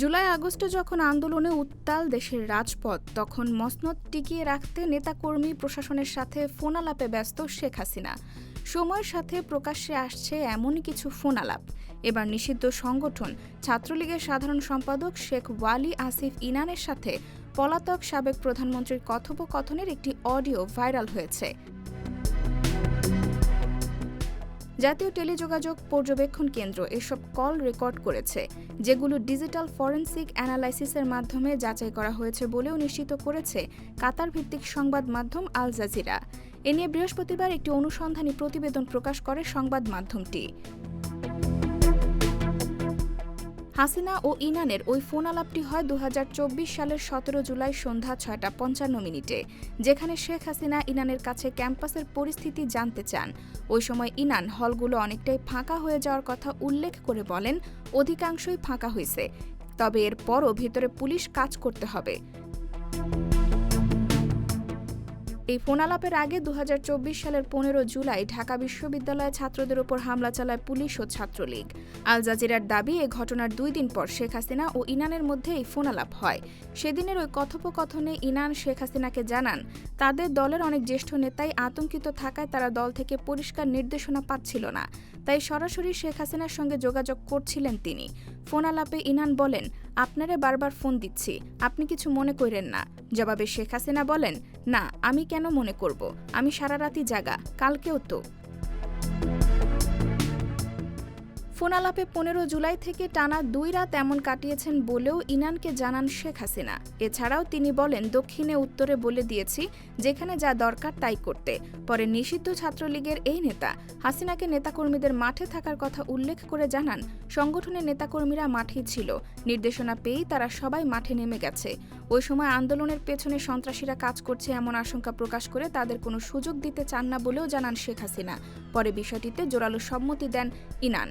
জুলাই, আগস্টে যখন আন্দোলনে উত্তাল দেশের রাজপথ, তখন মসনদ টিকিয়ে রাখতে নেতাকর্মী প্রশাসনের সাথে ফোনালাপে ব্যস্ত শেখ হাসিনা। সময়ের সাথে প্রকাশ্যে আসছে এমনই কিছু ফোনালাপ। এবার নিষিদ্ধ সংগঠন, ছাত্রলীগের সাধারণ সম্পাদক শেখ ওয়ালি আসিফ ইনানের সাথে পলাতক সাবেক প্রধানমন্ত্রীর কথোপকথনের একটি অডিও ভাইরাল হয়েছে। জাতীয় টেলিযোগাযোগ পর্যবেক্ষণ কেন্দ্র এসব কল রেকর্ড করেছে, যেগুলো ডিজিটাল ফরেনসিক অ্যানালাইসিসের মাধ্যমে যাচাই করা হয়েছে বলেও নিশ্চিত করেছে কাতার ভিত্তিক সংবাদ মাধ্যম আল জাজিরা। এ নিয়ে বৃহস্পতিবার একটি অনুসন্ধানী প্রতিবেদন প্রকাশ করে সংবাদ মাধ্যমটি। হাসিনা ও ইনানের ওই ফোন আলাপটি হয় দু হাজার চব্বিশ সালের সতেরো জুলাই সন্ধ্যা ছয়টা পঞ্চান্ন মিনিটে, যেখানে শেখ হাসিনা ইনানের কাছে ক্যাম্পাসের পরিস্থিতি জানতে চান। ওই সময় ইনান হলগুলো অনেকটাই ফাঁকা হয়ে যাওয়ার কথা উল্লেখ করে বলেন, অধিকাংশই ফাঁকা হয়েছে তবে এরপরও ভেতরে পুলিশ কাজ করতে হবে। এই ফোনালাপের আগে দুহাজার চব্বিশ সালের পনেরো জুলাই ঢাকা বিশ্ববিদ্যালয়ে ছাত্রদের ওপর হামলা চালায় পুলিশ ও ছাত্রলীগ। আল জাজিরার দাবি, এ ঘটনার দুই দিন পর শেখ হাসিনা ও ইনানের মধ্যে এই ফোনালাপ হয়। সেদিনের ওই কথোপকথনে ইনান শেখ হাসিনাকে জানান, তাদের দলের অনেক জ্যেষ্ঠ নেতাই আতঙ্কিত থাকায় তারা দল থেকে পরিষ্কার নির্দেশনা পাচ্ছিল না। তাই সরাসরি শেখ হাসিনার সঙ্গে যোগাযোগ করছিলেন তিনি। ফোন আলাপে ইনান বলেন আপনারে বারবার ফোন দিচ্ছি, আপনি কিছু মনে করেন না। জবাবে শেখ হাসিনা বলেন, না, আমি কেন মনে করব? আমি সারা রাতি জাগা, কালকেও তো। ফোনালাপে পনেরো জুলাই থেকে টানা দুই রাত এমন কাটিয়েছেন বলেও ইনানকে জানান শেখ হাসিনা। এছাড়াও তিনি বলেন, দক্ষিণে উত্তরে বলে দিয়েছি, যেখানে যা দরকার তাই করতে। পরে নিষিদ্ধ ছাত্রলীগের এই নেতা, হাসিনাকে নেতাকর্মীদের মাঠে থাকার কথা উল্লেখ করে জানান, সংগঠনের নেতাকর্মীরা মাঠেই ছিল। নির্দেশনা পেয়েই তারা সবাই মাঠে নেমে গেছে। ওই সময় আন্দোলনের পেছনে সন্ত্রাসীরা কাজ করছে এমন আশঙ্কা প্রকাশ করে তাদের কোনো সুযোগ দিতে চান না বলেও জানান শেখ হাসিনা। পরে বিষয়টিতে জোরালো সম্মতি দেন Inan.